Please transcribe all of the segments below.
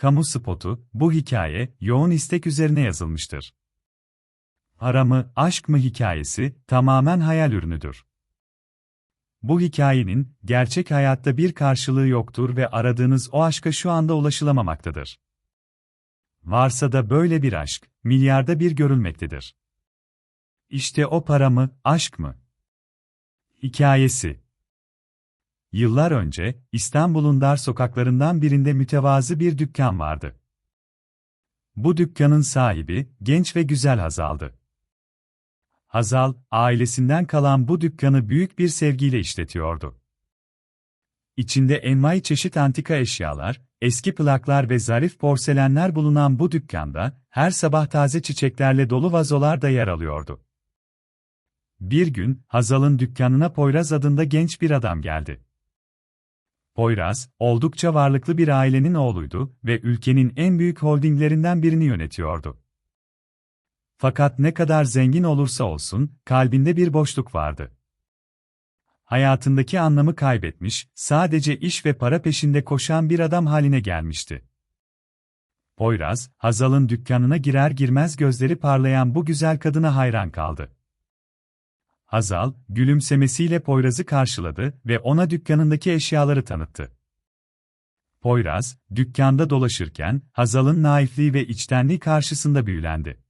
kamu spotu, bu hikaye, yoğun istek üzerine yazılmıştır. Para mı, aşk mı hikayesi, tamamen hayal ürünüdür. Bu hikayenin, gerçek hayatta bir karşılığı yoktur ve aradığınız o aşka şu anda ulaşılamamaktadır. Varsa da böyle bir aşk, milyarda bir görülmektedir. İşte o para mı, aşk mı? Hikayesi Yıllar önce, İstanbul'un dar sokaklarından birinde mütevazı bir dükkan vardı. Bu dükkanın sahibi, genç ve güzel Hazal'dı. Hazal, ailesinden kalan bu dükkanı büyük bir sevgiyle işletiyordu. İçinde envai çeşit antika eşyalar, eski plaklar ve zarif porselenler bulunan bu dükkanda, her sabah taze çiçeklerle dolu vazolar da yer alıyordu. Bir gün, Hazal'ın dükkanına Poyraz adında genç bir adam geldi. Poyraz, oldukça varlıklı bir ailenin oğluydu ve ülkenin en büyük holdinglerinden birini yönetiyordu. Fakat ne kadar zengin olursa olsun, kalbinde bir boşluk vardı. Hayatındaki anlamı kaybetmiş, sadece iş ve para peşinde koşan bir adam haline gelmişti. Poyraz, Hazal'ın dükkanına girer girmez gözleri parlayan bu güzel kadına hayran kaldı. Hazal, gülümsemesiyle Poyraz'ı karşıladı ve ona dükkanındaki eşyaları tanıttı. Poyraz, dükkanda dolaşırken, Hazal'ın naifliği ve içtenliği karşısında büyülendi.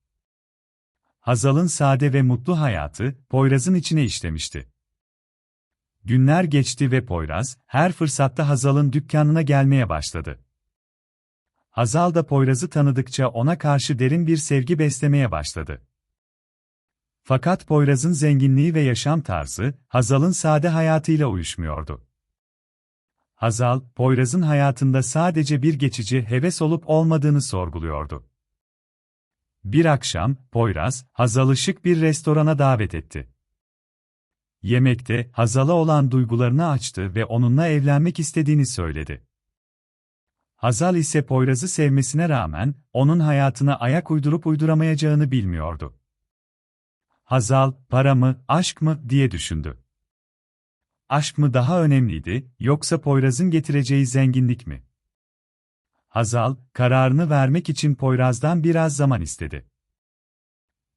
Hazal'ın sade ve mutlu hayatı, Poyraz'ın içine işlemişti. Günler geçti ve Poyraz, her fırsatta Hazal'ın dükkanına gelmeye başladı. Hazal da Poyraz'ı tanıdıkça ona karşı derin bir sevgi beslemeye başladı. Fakat Poyraz'ın zenginliği ve yaşam tarzı, Hazal'ın sade hayatıyla uyuşmuyordu. Hazal, Poyraz'ın hayatında sadece bir geçici heves olup olmadığını sorguluyordu. Bir akşam, Poyraz, Hazal'ı şık bir restorana davet etti. Yemekte, Hazal'a olan duygularını açtı ve onunla evlenmek istediğini söyledi. Hazal ise Poyraz'ı sevmesine rağmen, onun hayatına ayak uydurup uyduramayacağını bilmiyordu. Hazal, para mı, aşk mı diye düşündü. Aşk mı daha önemliydi, yoksa Poyraz'ın getireceği zenginlik mi? Hazal, kararını vermek için Poyraz'dan biraz zaman istedi.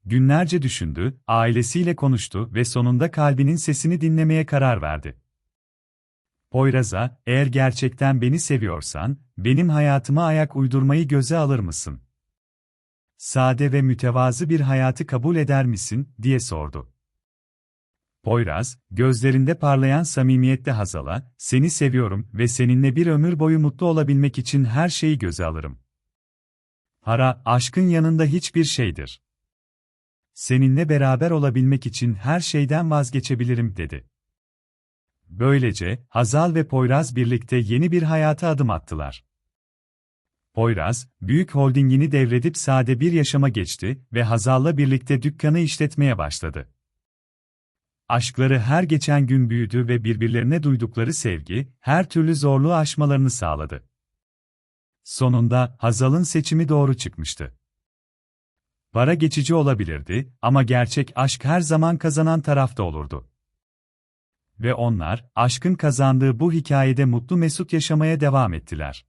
Günlerce düşündü, ailesiyle konuştu ve sonunda kalbinin sesini dinlemeye karar verdi. Poyraz'a, eğer gerçekten beni seviyorsan, benim hayatıma ayak uydurmayı göze alır mısın? Sade ve mütevazı bir hayatı kabul eder misin, diye sordu. Poyraz, gözlerinde parlayan samimiyette Hazal'a, seni seviyorum ve seninle bir ömür boyu mutlu olabilmek için her şeyi göze alırım. Para, aşkın yanında hiçbir şeydir. Seninle beraber olabilmek için her şeyden vazgeçebilirim, dedi. Böylece, Hazal ve Poyraz birlikte yeni bir hayata adım attılar. Poyraz, büyük holdingini devredip sade bir yaşama geçti ve Hazal'la birlikte dükkanı işletmeye başladı. Aşkları her geçen gün büyüdü ve birbirlerine duydukları sevgi, her türlü zorluğu aşmalarını sağladı. Sonunda, Hazal'ın seçimi doğru çıkmıştı. Para geçici olabilirdi ama gerçek aşk her zaman kazanan tarafta olurdu. Ve onlar, aşkın kazandığı bu hikayede mutlu mesut yaşamaya devam ettiler.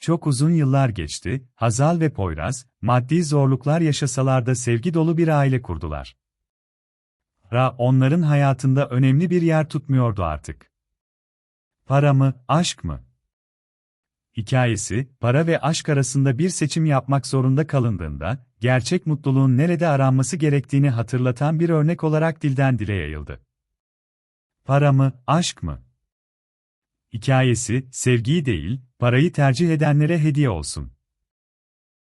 Çok uzun yıllar geçti, Hazal ve Poyraz, maddi zorluklar yaşasalar da sevgi dolu bir aile kurdular. Ra onların hayatında önemli bir yer tutmuyordu artık. Para mı, aşk mı? Hikayesi, para ve aşk arasında bir seçim yapmak zorunda kalındığında, gerçek mutluluğun nerede aranması gerektiğini hatırlatan bir örnek olarak dilden dile yayıldı. Para mı, aşk mı? Hikayesi, sevgiyi değil, parayı tercih edenlere hediye olsun.